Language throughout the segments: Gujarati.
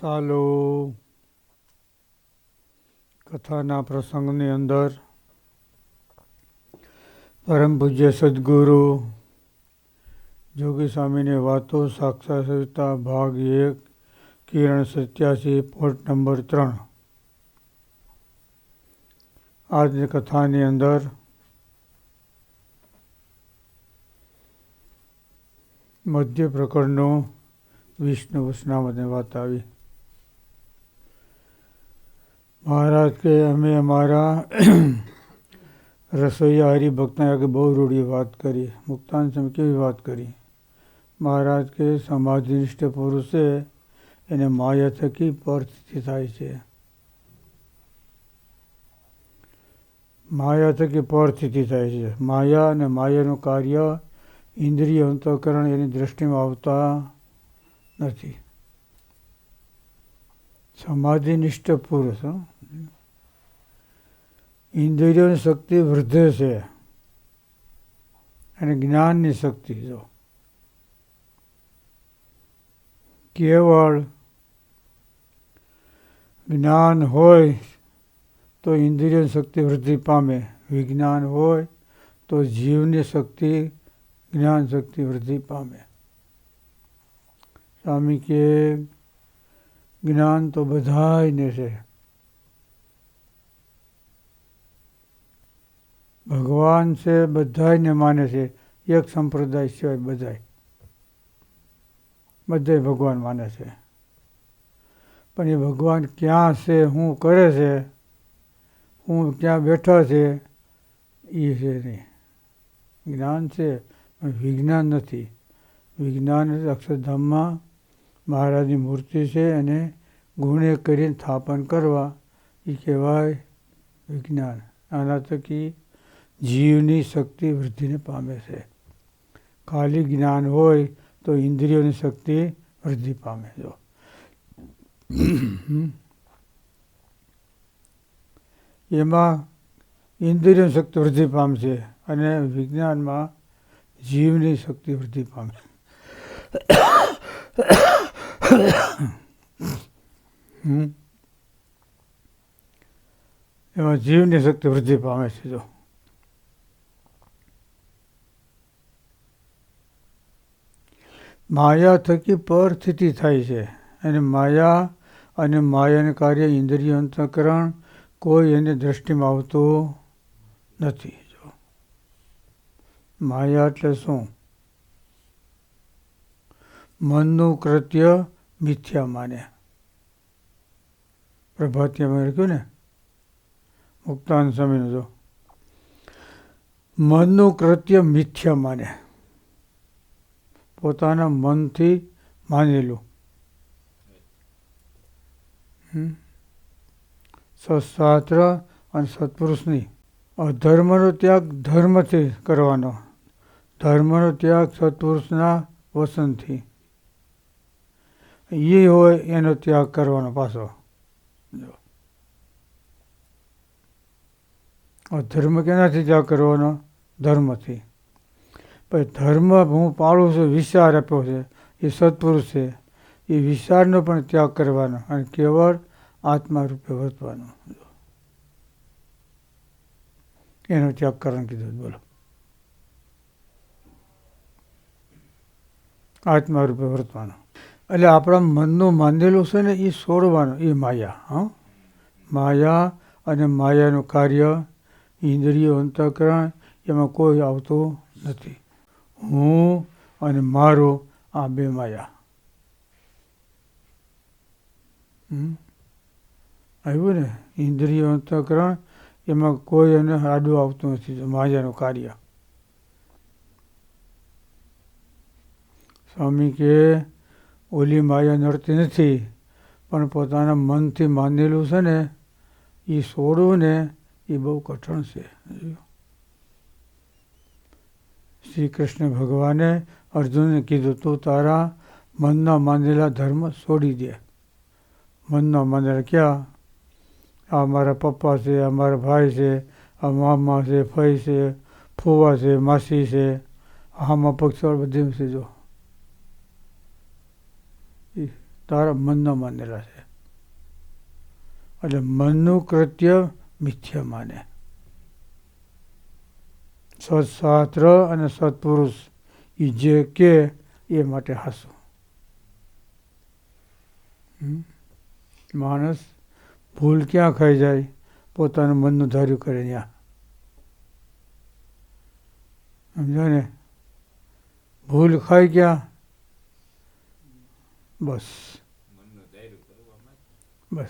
સાલો. કથાના પ્રસંગની અંદર પરમ પૂજ્ય સદગુરુ જોગી સ્વામીની વાતો સાક્ષાત સવિતા ભાગ એક, કિરણ સત્યાસી, પોર્ટ નંબર ત્રણ. આજની કથાની અંદર મધ્ય પ્રકરણનો વિષ્ણુ વસનામતની વાત આવી. મહારાજ, કે અમે અમારા રસોઈયા હરિભક્તના આગળ બહુ રૂઢી વાત કરી, મુક્તાન સમય કેવી વાત કરી? મહારાજ કે સમાધિનિષ્ઠ પુરુષે એને માયા થકી પરસ્થિતિ થાય છે. માયા થકી પરસ્થિતિ થાય છે. માયા અને માયાનું કાર્ય ઇન્દ્રિય અંતઃકરણ એની દ્રષ્ટિમાં આવતા નથી. સમાધિનિષ્ઠ પુરુષ. ઇન્દ્રિયોની શક્તિ વૃદ્ધે છે. અને જ્ઞાનની શક્તિ જો. કેવળ જ્ઞાન હોય તો ઇન્દ્રિયોની શક્તિ વૃદ્ધિ પામે. વિજ્ઞાન હોય તો જીવની શક્તિ, જ્ઞાન શક્તિ વૃદ્ધિ પામે. સ્વામી કે જ્ઞાન તો બધાયને છે. ભગવાન છે બધાને માને છે, એક સંપ્રદાય સિવાય બધાય. બધાય ભગવાન માને છે. પણ એ ભગવાન ક્યાં છે શું કરે છે, હું ક્યાં બેઠા છે, એ છે નહીં. જ્ઞાન છે, પણ વિજ્ઞાન નથી. વિજ્ઞાન અક્ષરધામમાં મહારાજની મૂર્તિ છે અને ગુણે કરીને સ્થાપન કરવા, એ કહેવાય વિજ્ઞાન. આના થકી જીવની શક્તિ વૃદ્ધિને પામે છે. ખાલી જ્ઞાન હોય તો ઇન્દ્રિયોની શક્તિ વૃદ્ધિ પામે જો એમાં ઇન્દ્રિયોની શક્તિ વૃદ્ધિ પામશે અને વિજ્ઞાનમાં જીવની શક્તિ વૃદ્ધિ હમ. એમાં જીવની શક્તિ વૃદ્ધિ પામે છે જો. માયા થકી પરસ્થિતિ થાય છે અને માયા અને માયાને કાર્ય ઇન્દ્રિય અંતકરણ કોઈ એને દ્રષ્ટિમાં આવતું નથી. જો. માયા એટલે શું? મનનું કૃત્ય મિથ્યા માને. પ્રભાતિયામાં લખ્યું ને? મુક્તાન સ્વામીનું જો. મનનું કૃત્ય મિથ્યા માને. પોતાના મનથી માનેલું. સત્શાસ્ત્ર અને સત્પુરુષની. અધર્મનો ત્યાગ ધર્મથી કરવાનો. ધર્મનો ત્યાગ સત્પુરુષના વસનથી. એ હોય એનો ત્યાગ કરવાનો પાછો. ધર્મ કેનાથી ત્યાગ કરવાનો? ધર્મથી. પછી ધર્મ હું પાળું છું, વિચાર આપ્યો છે. એ સત્પુરુષ છે. એ વિચારનો પણ ત્યાગ કરવાનો અને કેવળ આત્મા રૂપે વર્તવાનો. એનો ત્યાગ કરવાનું કીધું બોલો. આત્મા રૂપે વર્તવાનો. એટલે આપણા મનનું માનેલું છે ને, એ છોડવાનું, એ માયા, હા? માયા અને માયાનું કાર્ય, ઇન્દ્રિય અંતઃકરણ, એમાં કોઈ આવતું નથી. હું અને મારો આ બે માયા? આવ્યું ને ઇન્દ્રિય અંતઃકરણ, એમાં કોઈ એને આડું આવતું નથી માયાનું કાર્ય. સ્વામી કે, ઓલી માયા નડતી નથી, પણ પોતાના મનથી માનેલું છે ને એ છોડવું ને એ બહુ કઠણ છે. શ્રી કૃષ્ણ ભગવાને અર્જુનને કીધું, તું તારા મનના માનેલા ધર્મ છોડી દે. મનના માનેલા ક્યાં? આ મારા પપ્પા છે, આ મારા ભાઈ છે, આ મામા છે, ફઈ છે, ફુવા છે, માસી છે, આમાં પક્ષવાળ બધી છે, જો. તારા મનનો માનેલા છે. એટલે મનનું કૃત્ય મિથ્યા માને. સત્શાસ્ત્ર અને સત્પુરુષ એ જે કે એ માટે હસો. માણસ ભૂલ ક્યાં ખાઈ જાય? પોતાનું મનનું ધાર્યું કરે ત્યાં સમજો ને? ભૂલ ખાય ક્યાં? બસ. બસ.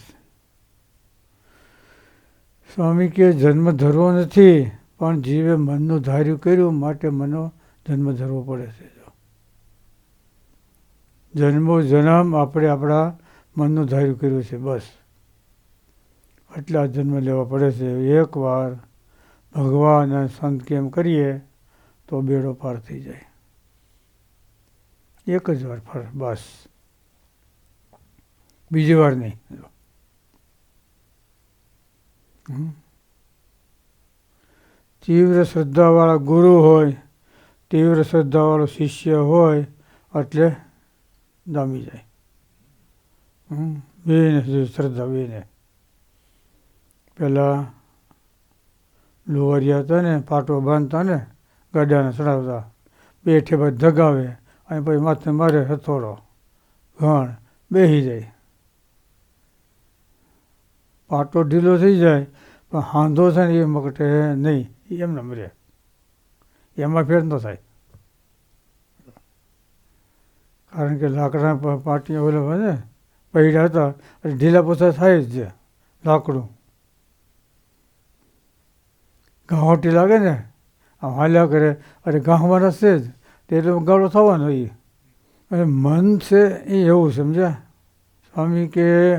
સ્વામી કે જન્મ ધરવો નથી. પણ જીવે મનનું ધાર્યું કર્યું માટે મનો જન્મ ધરવો પડે છે. જન્મો જન્મ આપણે આપણા મનનું ધાર્યું કર્યું છે બસ. આટલા જન્મ લેવા પડે છે. એકવાર ભગવાન અને સંત કેમ કરીએ તો બેડો પાર થઈ જાય. એક જ વાર ફર બસ. બીજી વાર નહીં. હમ. તીવ્ર શ્રદ્ધાવાળા ગુરુ હોય, તીવ્ર શ્રદ્ધાવાળો શિષ્ય હોય, એટલે દામી જાય. બેને શ્રદ્ધા બેને. પહેલાં લુવારિયા હતા ને, પાટો બાંધતા ને, ગાડાને ચડાવતા. બે ઠેબા ધગાવે, અને પછી માથે મારે હથોડો. ઘણ બેસી જાય. પાટો ઢીલો થઈ જાય, પણ હાંધો છે ને એ મકટે નહીં. એમને મરે એમાં ફેર ન થાય. કારણ કે લાકડા પાટી ઓલા ને, પૈડા હતા એટલે ઢીલા પોતા થાય જ છે, લાકડું. ઘાવટી લાગે ને, આમ હાલ્યા કરે, અરે ગામમાં રસ્તે જ એટલે ગાળો થવાનો એ અને મન છે એ એવું, સમજ્યા? સ્વામી કે,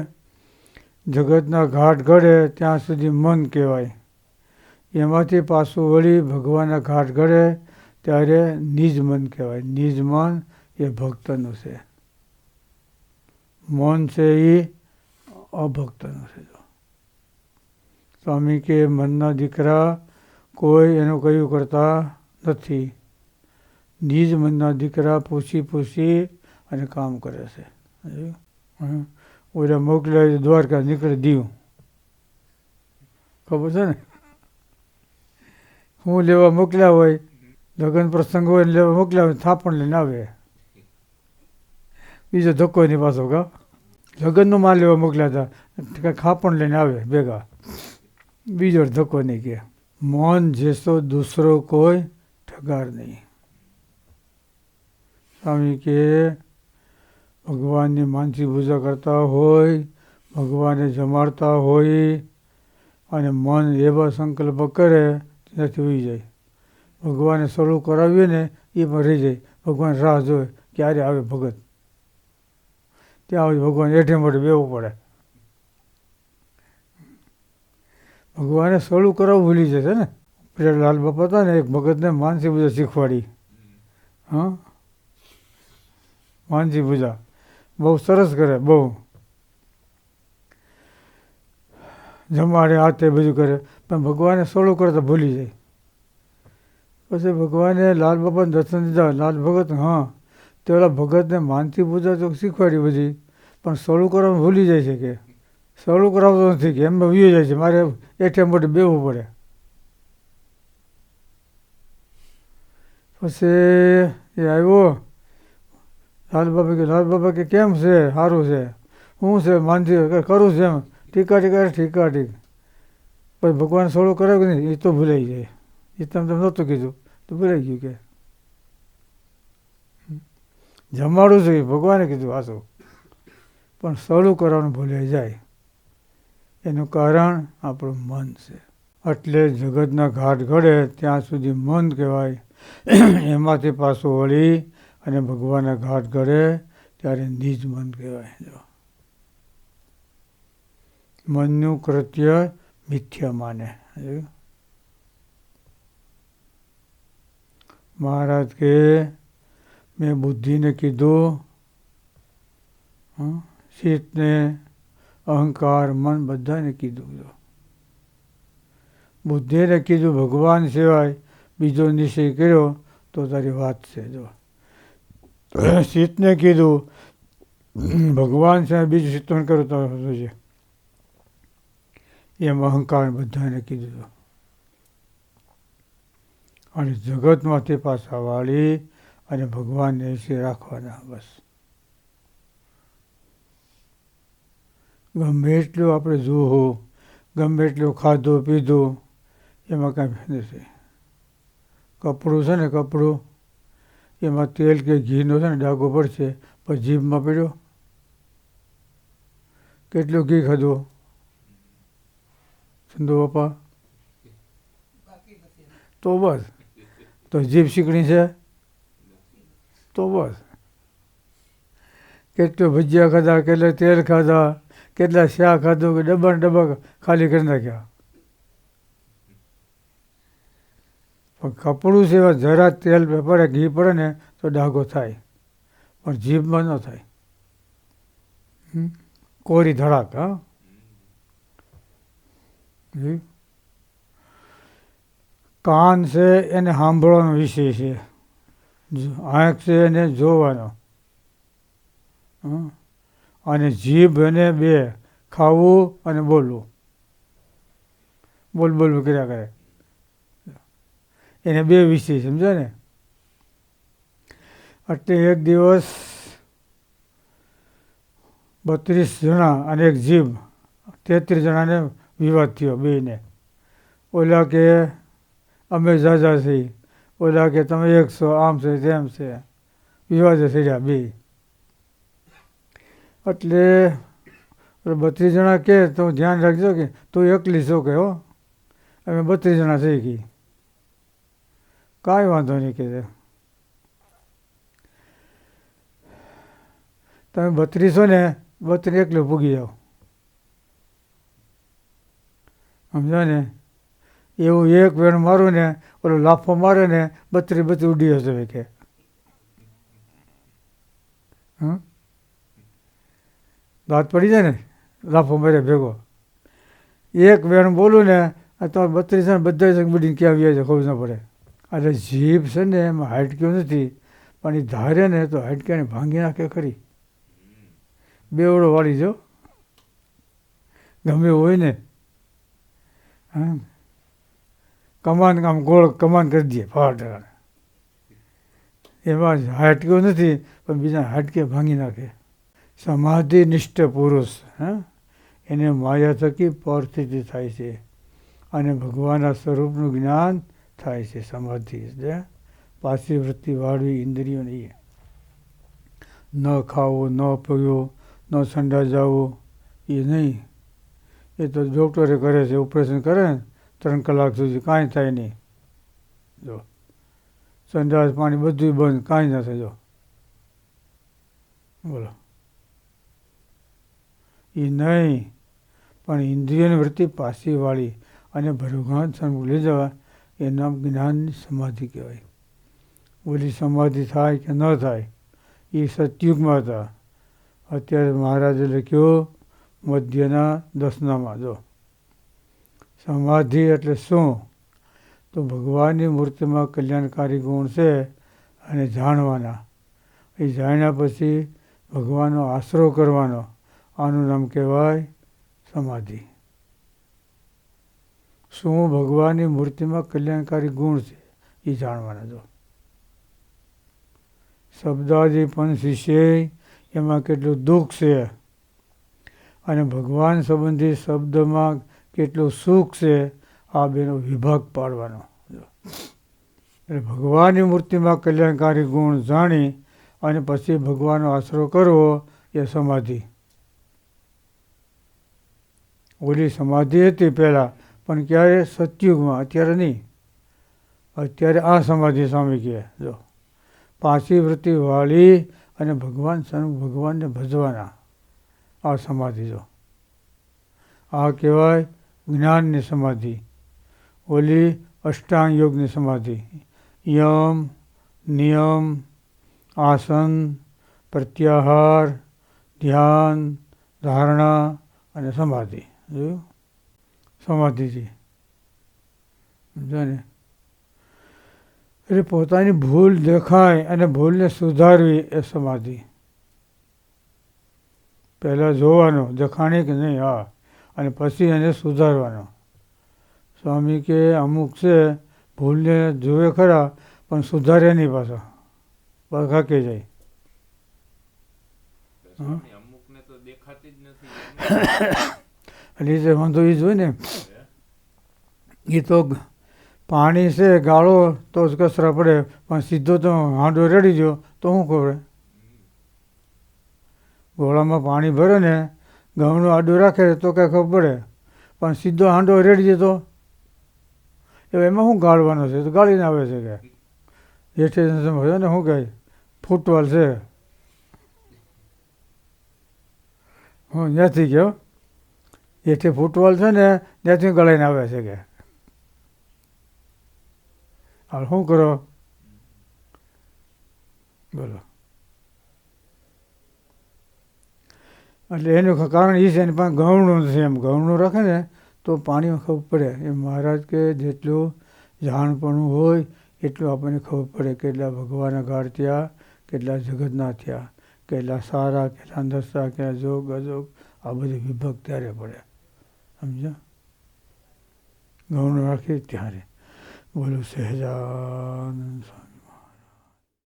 જગતના ઘાટ ઘડે, ત્યાં સુધી મન કહેવાય. એમાંથી પાછું વળી ભગવાનના ઘાટ ઘડે ત્યારે નિજ મન કહેવાય. નિજ મન એ ભક્તનું છે. મન છે એ અભક્તનું છે સ્વામી કે મનના દીકરા કોઈ એનું કયું કરતા નથી. નિજ મનના દીકરા પૂછી પૂછી અને કામ કરે છે. ઓલા મોકલ્યા દ્વારકા નીકળે દીવ ખબર છે ને? હું લેવા મોકલ્યા હોય, લગ્ન પ્રસંગ હોય, લેવા મોકલ્યા હોય, થાપણ લઈને આવે. બીજો ધક્કો એની પાછો, કા? લગ્નનો માલ લેવા મોકલ્યા હતા ખાપણ લઈને આવે, ભેગા. બીજો ધક્કો નહીં કે, મોન જેસો દૂસરો કોઈ ઠગાર નહીં. સ્વામી કે, ભગવાનની માનસી પૂજા કરતા હોય, ભગવાનને જમાડતા હોય અને મન એવા સંકલ્પ કરે ત્યાંથી ઉઈ જાય. ભગવાને શરૂ કરાવીએ ને એ પણ રહી જાય. ભગવાન રાહ જોવે ક્યારે આવે ભગત. ત્યાં સુધી ભગવાન એઠે મોઢે બેવું પડે. ભગવાને શરૂ કરાવવું ભૂલી જશે ને. પેલા લાલ બાપા હતા ને, એક ભગતને માનસી પૂજા શીખવાડી. હા? માનસી પૂજા. બહુ સરસ કરે, બહુ. જમાડે, હાથે બધું કરે. પણ ભગવાને સોળો કરતા ભૂલી જાય. પછી ભગવાને લાલ બાપાને દર્શન દીધા. લાલ ભગત, હા તે ઓલા ભગતને માનતી પૂજા તો શીખવાડી બધી, પણ સોળું કરવાનું ભૂલી જાય છે કે? સોળું કરાવતો નથી કે? એમ વ્યુ જાય છે. મારે એઠે મોઢે બેવું પડે. પછી એ આવ્યો. લાલ બાપા કે, લાલ બાપા કે, કેમ છે? સારું છે. હું છે? માનતી કરું છે એમ. ટીકા ટીકા ઠીકા ઠીક પછી ભગવાન સોળો કરે કે નહીં, એ તો ભૂલાઈ જાય. એ તમે તમે નહોતું કીધું, તો ભૂલાઈ ગયું કે. જમાડું છે ભગવાને કીધું આસું પણ સોળું કરવાનું ભૂલાઈ જાય. એનું કારણ આપણું મન છે. એટલે જગતના ઘાટ ઘડે ત્યાં સુધી મન કહેવાય. એમાંથી પાછું વળી અને ભગવાનના ઘાટ ઘડે ત્યારે નિજ મન કહેવાય. જો. મનનું કૃત્ય મિથ્યા માને? મહારાજ કે મેં બુદ્ધિને કીધું હં? શીતને અહંકાર મન બધાને કીધું. જો. બુદ્ધિને કીધું ભગવાન સિવાય બીજો નિશ્ચય કર્યો તો તારી વાત છે. જો. શીતને કીધું ભગવાન સિવાય બીજું ચિંતન કરો તો છે? એમ અહંકાર બધાને કીધું અને જગતમાંથી પાછા વાળી અને ભગવાનને વિશે રાખવાના, બસ. ગમે એટલું આપણે જોવું ગમે એટલું ખાધું, પીધું, એમાં કાંઈ નથી. કપડું છે ને કપડું, એમાં તેલ કે ઘીનો છે ને ડાઘો પડશે પછી જીભમાં પડ્યો? કેટલું ઘી ખાધું? સંધુ બાપા? તો બસ. તો જીભ શીકણી છે? તો બસ. કેટલું ભજીયા ખાધા, કેટલા તેલ ખાધા, કેટલા શાક ખાધું કે ડબ્બા ડબ્બા ખાલી કરી નાખ્યા? પણ કપડું સિવાય જરા તેલ પડે ઘી પડે ને તો ડાઘો થાય. પણ જીભમાં ન થાય? કોરી ધડાક, હા? જી. કાન છે એને સાંભળવાનો વિષય છે. આંખ છે એને જોવાનો? અને જીભ એને બે, ખાવું અને બોલવું. બોલ બોલ કર્યા કરે. એને બે વિષય સમજો ને? એટલે એક દિવસ બત્રીસ જણા અને એક જીભ, તેત્રીસ જણાને વિવાદ થયો બેને ઓલા કે, અમે ઝાઝા છીએ. ઓલા કે, તમે એક છો, આમ છે, તેમ છે. વિવાદ થયા બે. એટલે બત્રીસ જણા કે, તો ધ્યાન રાખજો કે, તું એકલી છો કે હો? અમે બત્રીસ જણા થઈ ગઈ કાંઈ વાંધો નહીં કે તમે બત્રીસો ને, બત્રીસ એકલું પૂગી જાઓ. સમજો ને? એવું એક વેણ મારું ને, ઓલો લાફો મારે ને, બત્રી બત્રી ઉડી હશે કે. દાંત પડી જાય ને? લાફો મારે ભેગો. એક વેણ બોલું ને તો બત્રીસ ને બધા બુડીને ક્યાં આવી છે ખબર ન પડે. એટલે જીભ છે ને, એમાં હાડક્યો નથી. પણ એ ધારે ને, તો હાડક્યાને ભાંગી નાખે ખરી. બેવડો વાળી જો ગમે હોય ને. હા કમાન આમ ગોળ કમાન કરી દે ફાટ એમાં હાટક્યો નથી, પણ બીજા હાટકે ભાંગી નાખે. સમાધિ નિષ્ઠ પુરુષ હા એને માયા થકી પરિસ્થિતિ થાય છે. અને ભગવાનના સ્વરૂપનું જ્ઞાન થાય છે સમાધિ, એટલે પાછી વૃત્તિ વાળવી ઇન્દ્રિયો નહીં. ન ખાવો, ન પીવો, ન સંડા જાવો, એ નહીં. એ તો ડૉક્ટરે કરે છે ઓપરેશન કરે ને, ત્રણ કલાક સુધી કાંઈ થાય નહીં. જો, સંડાસ પાણી બધું બંધ, કાંઈ ના થાય, જો. બોલો. એ નહીં, પણ ઇન્દ્રિયની વૃત્તિ પાસીવાળી અને સામે લઈ જવા, એ નામ જ્ઞાનની સમાધિ કહેવાય. ઓલી સમાધિ થાય કે ન થાય એ સતયુગમાં હતા. અત્યારે મહારાજે લખ્યો મધ્યના દસનામાં. જો સમાધિ એટલે શું? તો ભગવાનની મૂર્તિમાં કલ્યાણકારી ગુણ છે અને જાણવાના. એ જાણ્યા પછી ભગવાનનો આશરો કરવાનો. આનું નામ કહેવાય સમાધિ. શું ભગવાનની મૂર્તિમાં કલ્યાણકારી ગુણ છે? એ જાણવાના. જો શબ્દાદી પણ શિષ્ય એમાં કેટલું દુઃખ છે? અને ભગવાન સંબંધી શબ્દમાં કેટલું સુખ છે, આ બેનો વિભાગ પાડવાનો. એટલે ભગવાનની મૂર્તિમાં કલ્યાણકારી ગુણ જાણી અને પછી ભગવાનનો આશરો કરવો, એ સમાધિ. ઓલી સમાધિ હતી પહેલાં, પણ ક્યારે? સતયુગમાં, અત્યારે નહીં. અત્યારે આ સમાધિ સ્વામી કહે, જો. પાછી વૃત્તિ વાળી અને ભગવાન સન્મુખ ભગવાનને ભજવાના. આ સમાધિ જો. આ કહેવાય જ્ઞાનની સમાધિ. ઓલી અષ્ટાંગ યોગની સમાધિ. યમ, નિયમ, આસન, પ્રત્યાહાર, ધ્યાન, ધારણા અને સમાધિ. જોયું? સમાધિજી સમજો ને? એટલે પોતાની ભૂલ દેખાય અને ભૂલને સુધારવી એ સમાધિ. પહેલાં જોવાનો દેખાણી કે નહીં હા. અને પછી એને સુધારવાનો. સ્વામી કે અમુક છે ભૂલને જોવે ખરા પણ સુધારે નહીં પાછો. બસ ખાકી જાય. સ્વામી તો દેખાતી જ એટલે જે વાંધો એ જોઈ ને એ તો પાણી છે ગાળો તો જ કચરા પડે પણ સીધો તો હાંડો રેડી ગયો તો શું ખબર ગોળામાં પાણી ભરે ને ઘઉંનું આડું રાખે તો કાંઈ ખબર પડે. પણ સીધો હાંડો રેડી જતો એમાં શું ગાળવાનો છે? તો ગાળીને આવે છે કે. હેઠે ને શું કહે? ફૂટવાલ છે. હું ત્યાંથી ગયો. એથી ફૂટબોલ છે ને ત્યાંથી ગળાઈને આવે છે કે. હાલ શું કરો? બોલો. એટલે એનું કારણ એ છે ને પણ ગૌણું છે એમ. ગૌણું રાખે ને તો પાણીમાં ખબર પડે. એ મહારાજ કે જેટલું જાણપણું હોય એટલું આપણને ખબર પડે કેટલા ભગવાનના ગાઢ થયા, કેટલા જગતના થયા, કેટલા સારા, કેટલા અંધસ્તા કેટલા જોગ અજોગ, આ બધી વિભક્ત ત્યારે પડે. સમજો ગૌણ રાખીએ ત્યારે. બોલું, સહેજાનંદ સ્વામી.